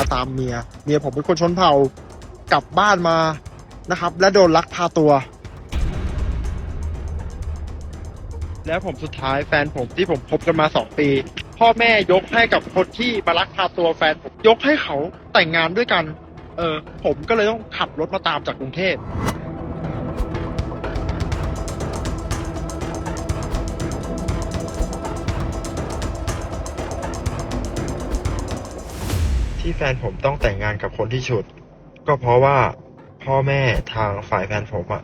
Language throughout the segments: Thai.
มาตามเมีย เมียผมเป็นคนชนเผ่ากลับบ้านมานะครับ และโดนลักพาตัว แล้วผมสุดท้ายแฟนผมที่ผมคบกันมาสองปี พ่อแม่ยกให้กับคนที่มาลักพาตัวแฟนผมยกให้เขาแต่งงานด้วยกัน เออผมก็เลยต้องขับรถมาตามจากกรุงเทพ ที่แฟนผมต้องแต่งงานกับคนที่ฉุด ก็เพราะว่าพ่อแม่ทางฝ่ายแฟนผมอะ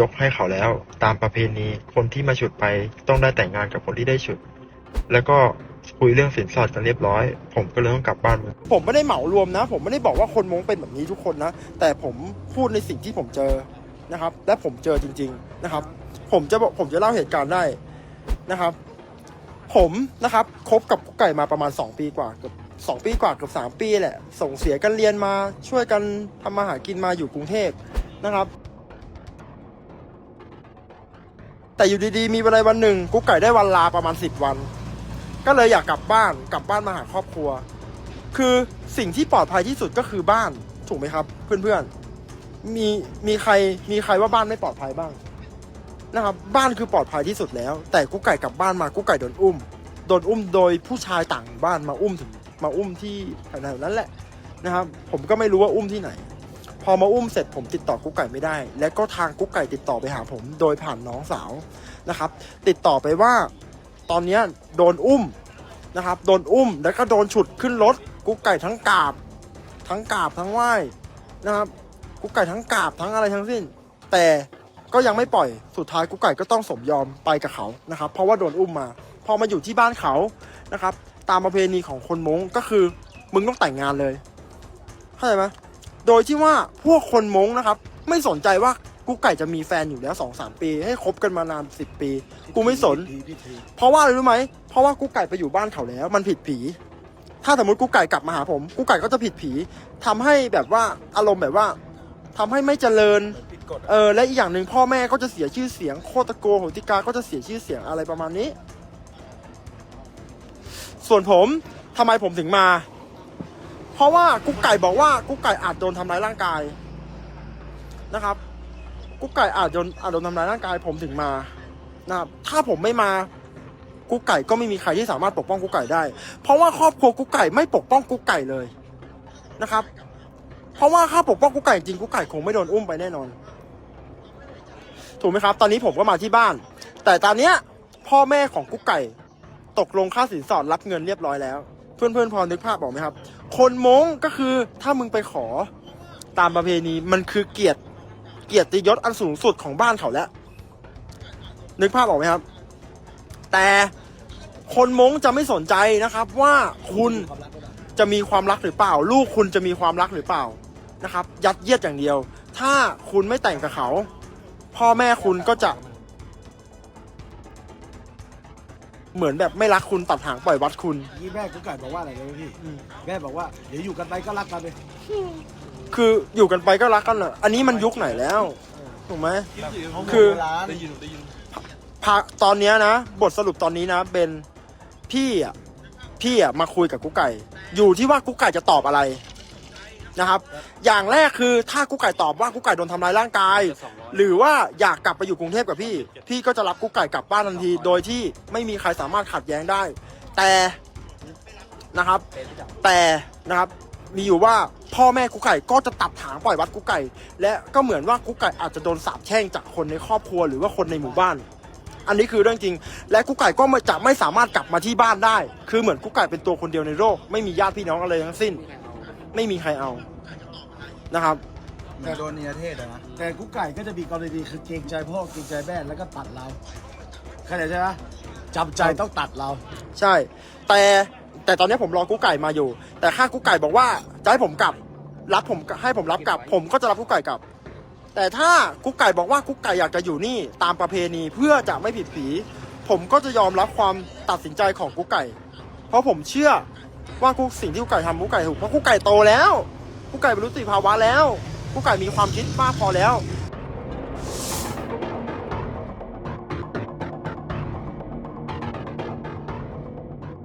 ยกให้เขาแล้วตามประเพณีคนที่มาฉุดไปต้องได้แต่งงานกับคนที่ได้ฉุด แล้วก็คุยเรื่องสินสอดกันเรียบร้อย ผมก็เลยต้องกลับบ้านผมไม่ได้เหมารวมนะ ผมไม่ได้บอกว่าคนมงเป็นแบบนี้ทุกคนนะ แต่ผมพูดในสิ่งที่ผมเจอนะครับ และผมเจอจริง ๆนะครับ ผมจะบอกผมจะเล่าเหตุการณ์ได้นะครับ ผมนะครับคบกับกุ๊กไก่มาประมาณ 2 ปีกว่าเกือบ สองปีกว่าเกือบสามปีแหละ ส่งเสียกันเรียนมาช่วยกันทำมาหากินมาอยู่กรุงเทพนะครับ แต่อยู่ดีๆ มีวันใดวันหนึ่งกุ๊กไก่ได้วันลาประมาณ10วัน ก็เลยอยากกลับบ้านกลับบ้านมาหาครอบครัว คือสิ่งที่ปลอดภัยที่สุดก็คือบ้านถูกไหมครับ เพื่อนๆมีมีใครมีใครว่าบ้านไม่ปลอดภัยบ้างนะครับบ้านคือปลอดภัยที่สุดแล้ว แต่กุ๊กไก่กลับบ้านมากุ๊กไก่โดนอุ้มโดนอุ้มโดยผู้ชายต่างบ้านมาอุ้มถึง มาอุ้มที่แถวๆนั้นแหละนะครับผมก็ไม่รู้ว่าอุ้มที่ไหน พอมาอุ้มเสร็จผมติดต่อกุ๊กไก่ไม่ได้ และก็ทางกุ๊กไก่ติดต่อไปหาผม โดยผ่านน้องสาวนะครับ ติดต่อไปว่าตอนนี้โดนอุ้มนะครับโดนอุ้มแล้วก็โดนฉุดขึ้นรถกุ๊กไก่ทั้งกาบ ทั้งกาบทั้งไหว้นะครับกุ๊กไก่ทั้งกาบทั้งอะไรทั้งสิ้น แต่ก็ยังไม่ปล่อยสุดท้ายกุ๊กไก่ก็ต้องสมยอมไปกับเขานะครับ เพราะว่าโดนอุ้มมา พอมาอยู่ที่บ้านเขานะครับ ตามประเพณีของคนมงก็คือมึงต้องแต่งงานเลยเข้าใจไหมโดยที่ว่าพวกคนมงนะครับ ไม่สนใจว่ากุ๊กไก่จะมีแฟนอยู่แล้วสองสามปี ให้คบกันมานานสิบปี กูไม่สน เพราะว่าอะไรรู้ไหมเพราะว่ากุ๊กไก่ไปอยู่บ้านเขาแล้ว มันผิดผี ถ้าสมมติกุ๊กไก่กลับมาหาผมกุ๊กไก่ก็จะผิดผีทำให้แบบว่าอารมณ์แบบว่าทำให้ไม่เจริญเออและอีกอย่างหนึ่งพ่อแม่ก็จะเสียชื่อเสียงโคตรโกโหติกาก็จะเสียชื่อเสียงอะไรประมาณนี้ ส่วนผมทำไมผมถึงมา เพราะว่ากุ๊กไก่บอกว่ากุ๊กไก่อาจโดนทำร้ายร่างกายนะครับ กุ๊กไก่อาจโดนอาจโดนทำร้ายร่างกาย ผมถึงมานะครับ ถ้าผมไม่มากุ๊กไก่ก็ไม่มีใครที่สามารถปกป้องกุ๊กไก่ได้ เพราะว่าครอบครัวกุ๊กไก่ไม่ปกป้องกุ๊กไก่เลยนะครับ เพราะว่าถ้าปกป้องกุ๊กไก่จริงกุ๊กไก่คงไม่โดนอุ้มไปแน่นอน ถูกไหมครับ ตอนนี้ผมก็มาที่บ้าน แต่ตอนเนี้ยพ่อแม่ของกุ๊กไก่ ตกลงค่าสินสอดรับเงินเรียบร้อยแล้ว เพื่อนๆพอนพอนึกภาพบอกไหมครับ คนมงก็คือถ้ามึงไปขอตามประเพณีมันคือเกียรติเกียรติยศอันสูงสุดของบ้านเขาแล้ว นึกภาพออกไหมครับ แต่คนมงจะไม่สนใจนะครับว่าคุณจะมีความรักหรือเปล่า ลูกคุณจะมีความรักหรือเปล่านะครับ ยัดเยียดอย่างเดียว ถ้าคุณไม่แต่งกับเขา พ่อแม่คุณก็จะ เหมือนแบบไม่รักคุณตัดหางปล่อยวัดคุณ นี่แม่กุ๊กไก่บอกว่าอะไรเลยพี่ อืม แม่บอกว่าเดี๋ยวอยู่กันไปก็รักกันเลยคืออยู่กันไปก็รักกันเหรออันนี้มันยุคไหนแล้วถูกไหม คือ ได้ยินได้ยินพาตอนเนี้ยนะ บทสรุปตอนนี้นะเบนพี่อะพี่อะมาคุยกับกุ๊กไก่ อยู่ที่ว่ากุ๊กไก่จะตอบอะไร นะครับ อย่างแรกคือถ้ากุ๊กไก่ตอบว่ากุ๊กไก่โดนทำร้ายร่างกาย หรือว่าอยากกลับไปอยู่กรุงเทพกับพี่ พี่ก็จะรับกุ๊กไก่กลับบ้านทันที โดยที่ไม่มีใครสามารถขัดแย้งได้ แต่นะครับ แต่นะครับมีอยู่ว่าพ่อแม่กุ๊กไก่ก็จะตัดถางปล่อยวัดกุ๊กไก่ และก็เหมือนว่ากุ๊กไก่อาจจะโดนสาปแช่งจากคนในครอบครัวหรือว่าคนในหมู่บ้าน อันนี้คือเรื่องจริง และกุ๊กไก่ก็ไม่จะไม่สามารถกลับมาที่บ้านได้ คือเหมือนกุ๊กไก่เป็นตัวคนเดียวในโลกไม่มีญาติพี่น้องอะไรทั้งสิ้น ไม่มีใครเอานะครับแต่โดนเนียเทศอะนะแต่กุ๊กไก่ก็จะมีกรณีคือเกรงใจพ่อเกรงใจแม่แล้วก็ตัดเราเข้าใจใช่ไหมจำใจต้องตัดเรา ใช่ แต่แต่ตอนนี้ผมรอกุ๊กไก่มาอยู่ แต่ถ้ากุ๊กไก่บอกว่าจะให้ผมกลับรับผมให้ผมรับกลับ ผมก็จะรับกุ๊กไก่กลับ แต่ถ้ากุ๊กไก่บอกว่ากุ๊กไก่อยากจะอยู่นี่ตามประเพณีเพื่อจะไม่ผิดผี ผมก็จะยอมรับความตัดสินใจของกุ๊กไก่ เพราะผมเชื่อ ว่ากุ๊กสิ่งที่กุ๊กไก่ทำกุ๊กไก่ถูกเพราะกุ๊กไก่โตแล้วกุ๊กไก่บรรลุนิติภาวะแล้วกุ๊กไก่มีความคิดมากพอแล้ว